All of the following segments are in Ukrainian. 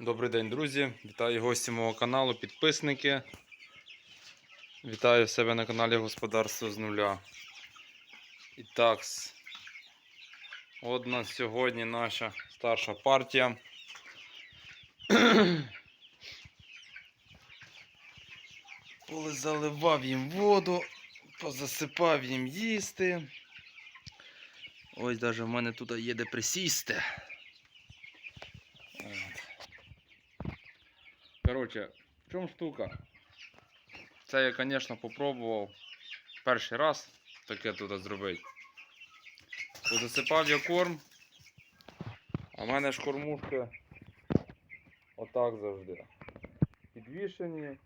Добрий день, друзі! Вітаю гості мого каналу, підписники. Вітаю себе на каналі Господарство з нуля. І так, от нас сьогодні наша старша партія. Заливав їм воду, позасипав їм їсти. Ось навіть в мене тут є де присісти. Коротше, в чому штука? Це я, звісно, попробував перший раз таке тут зробити. Засипав я корм, а в мене ж кормушки отак завжди. Підвішені.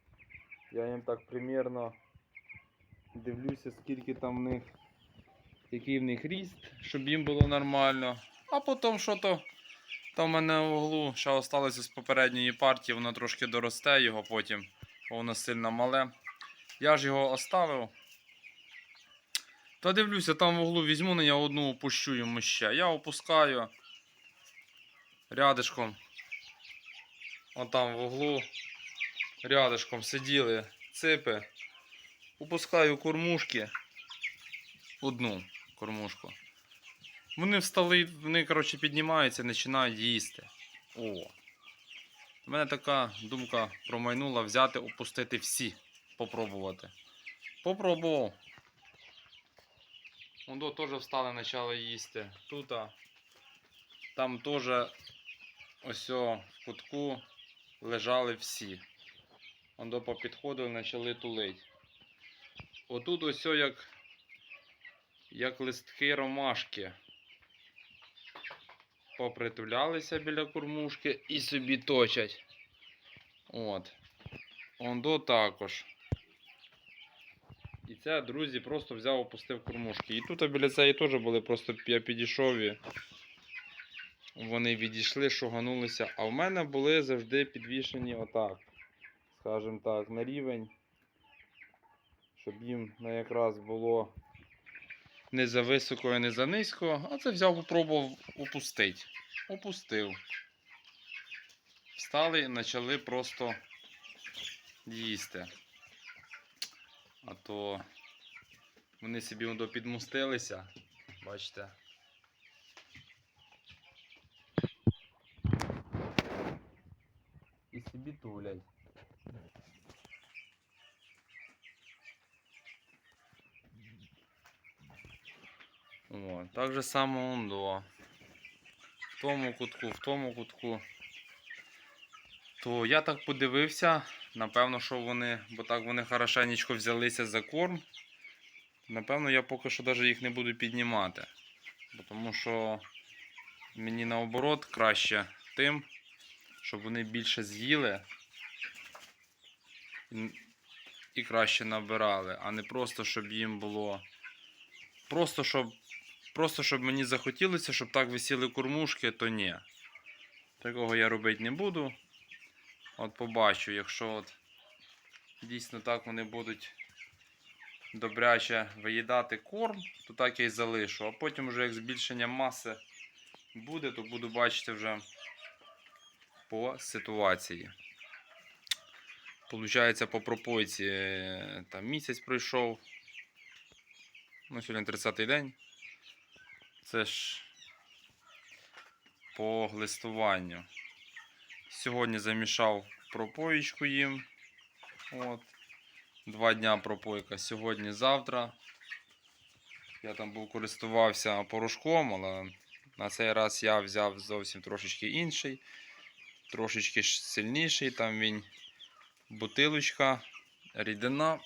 Я їм так примірно дивлюся, скільки там в них, який в них ріст, щоб їм було нормально. А потім що то там в мене в углу ще осталося з попередньої партії, воно трошки доросте його потім, бо воно сильно мале. Я ж його оставив. Та дивлюся, там в углу візьму, на я одну опущу йому ще. Я опускаю рядишком. Отам в углу. Рядишком сиділи ципи. Опускаю кормушки. Одну кормушку. Вони встали, вони, коротше, піднімаються і починають їсти. О. У мене така думка промайнула взяти, опустити всі. Попробувати. Попробував. Воно теж встали, почали їсти. Тут. Там теж ось в кутку лежали всі. Воно попідходили, почали тулить. Отут ось як, як листки ромашки попритулялися біля кормушки і собі точать. От. Ондо також. І це, друзі, просто взяв, опустив кормушки. І тут біля цієї теж були, просто я підійшов вони відійшли, шуганулися. А в мене були завжди підвішені отак. Скажімо так, на рівень. Щоб їм якраз було не за високо і не за низько. А це взяв, попробував опустити. Опустив. Встали і почали просто їсти. А то вони собі підмустилися. Бачите. І собі тулять. О, так же само ондо. В тому кутку, в тому кутку. То я так подивився. Напевно, що вони, бо так вони хорошенечко взялися за корм. Напевно, я поки що навіть їх не буду піднімати. Тому що мені наоборот краще тим, щоб вони більше з'їли і краще набирали, а не просто, щоб їм було. Просто щоб, просто щоб мені захотілося, щоб так висіли кормушки, то ні. Такого я робити не буду. От побачу, якщо от дійсно так вони будуть добряче виїдати корм, то так я і залишу. А потім вже як збільшення маси буде, то буду бачити вже по ситуації. Получається, по пропойці е, там місяць пройшов. Ну, сьогодні 30-й день. Це ж по глистуванню. Сьогодні замішав пропоїчку їм. От. Два дня пропойка. Сьогодні, завтра. Я там був користувався порошком, але на цей раз я взяв зовсім трошечки інший, трошечки сильніший. Там він бутилочка, рідина.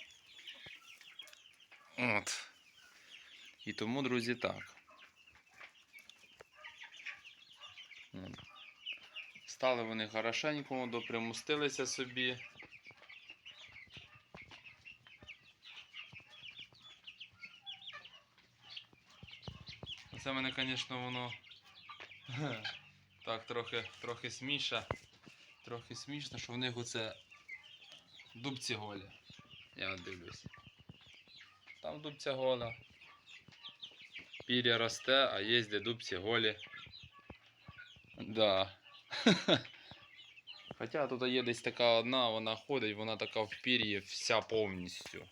От. І тому, друзі, так. От. Стали вони хорошенько, допримустилися собі. Це мене, звісно, воно так трохи, трохи сміша. Трохи смішно, що в них оце дубці голі. Я дивлюсь. Там дубця гола. Пір'я росте, а є дубці голі. Да. Хоча тут є десь така одна, вона ходить, вона така в пір'ї вся повністю.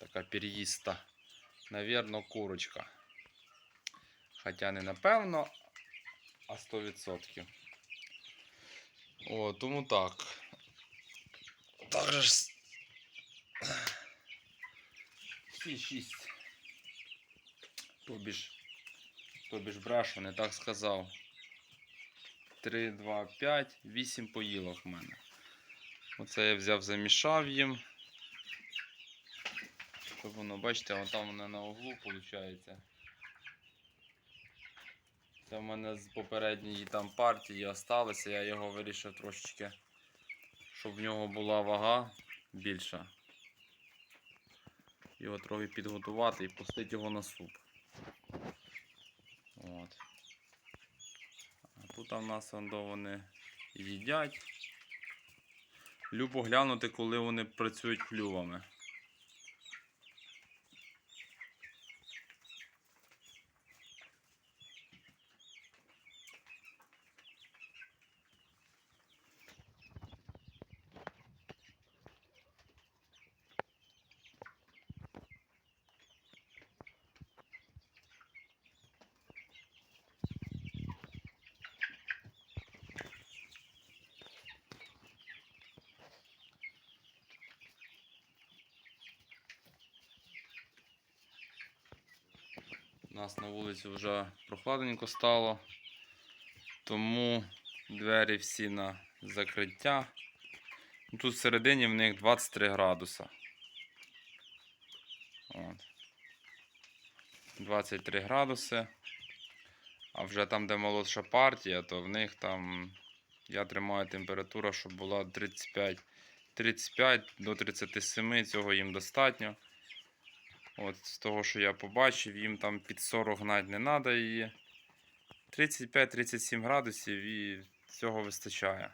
Така пір'їста. Навірно, курочка. Хоча не напевно, а 100%. О, тому так. Так же ж. с- Всі шість. Тобі ж. Тобі ж брешу, не так сказав. 3, 2, 5, 8 поїлок в мене. Оце я взяв, замішав їм. Щоб воно, бачите, вон там воно на углу виходить. Це в мене з попередньої там партії осталося, я його вирішив трошечки, щоб в нього була вага більша. Його трохи підготувати і пустити його на суп. От. А тут у нас вони їдять. Любо глянути, коли вони працюють клювами. У нас на вулиці вже прохладненько стало, тому двері всі на закриття. Ну, Тут всередині в них 23 градуса. От. 23 градуси. А вже там, де молодша партія, то в них там я тримаю температура, щоб була 35, 35 до 37, цього їм достатньо. От з того, що я побачив, їм там під 40 гнать не треба її. 35-37 градусів і цього вистачає.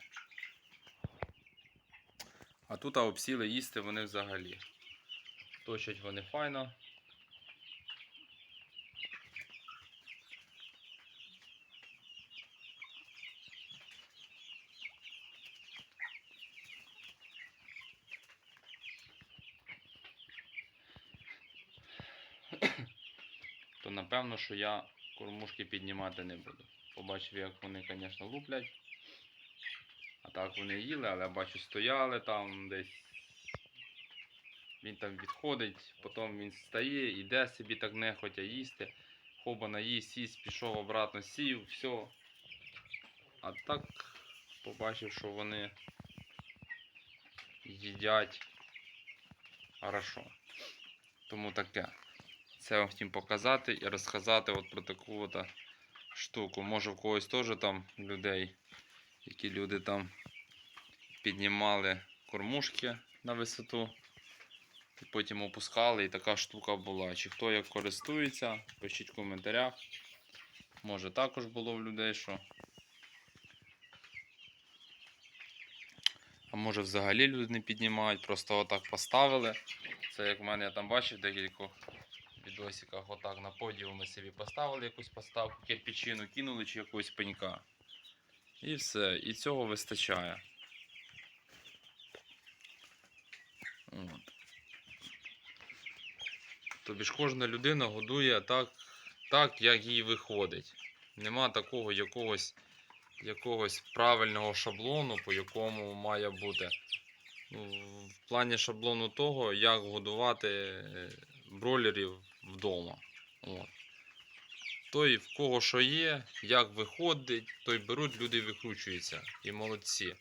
А тут а, обсіли їсти вони взагалі. Точать вони файно. то напевно, що я кормушки піднімати не буду. Побачив, як вони, звісно, луплять. А так вони їли, але я бачу, стояли там десь. Він там відходить, потім він стає, іде собі так нехотя їсти. Хоба наїсть, їсть, пішов обратно, сів, все. А так побачив, що вони їдять хорошо. Тому таке. Це я вам хотів показати і розказати от про таку от штуку. Може в когось теж там людей, які люди там піднімали кормушки на висоту і потім опускали, і така штука була. Чи хто як користується, пишіть в коментарях. Може також було в людей, що. А може взагалі люди не піднімають, просто отак поставили. Це як в мене я там бачив декількох відосиках отак на подіумі собі поставили якусь поставку, кирпичину кинули чи якогось пенька. І все. І цього вистачає. От. Тобі ж кожна людина годує так, так, як їй виходить. Нема такого якогось, якогось правильного шаблону, по якому має бути. Ну, в плані шаблону того, як годувати е, бройлерів вдома. От. Той, в кого що є, як виходить, той беруть, люди викручуються. І молодці.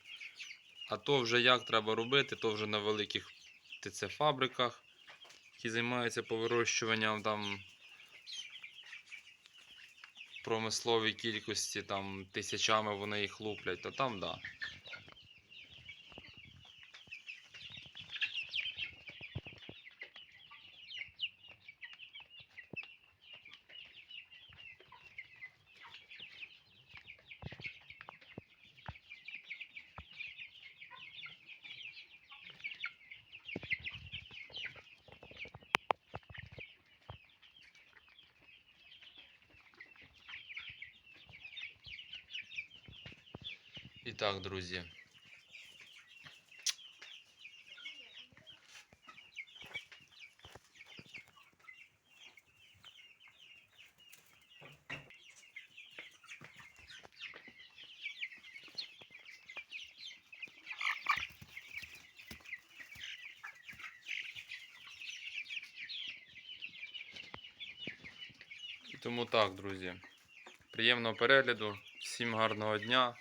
А то вже як треба робити, то вже на великих ТЦ-фабриках, які займаються по вирощуванням там промисловій кількості, там тисячами вони їх луплять, то там да. Так, друзі. Тому так, друзі. Приємного перегляду, всім гарного дня.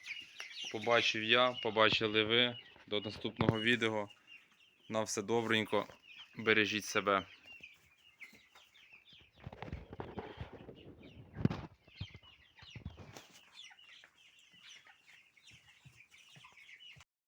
Побачив я, побачили ви. До наступного відео. На все добренько. Бережіть себе.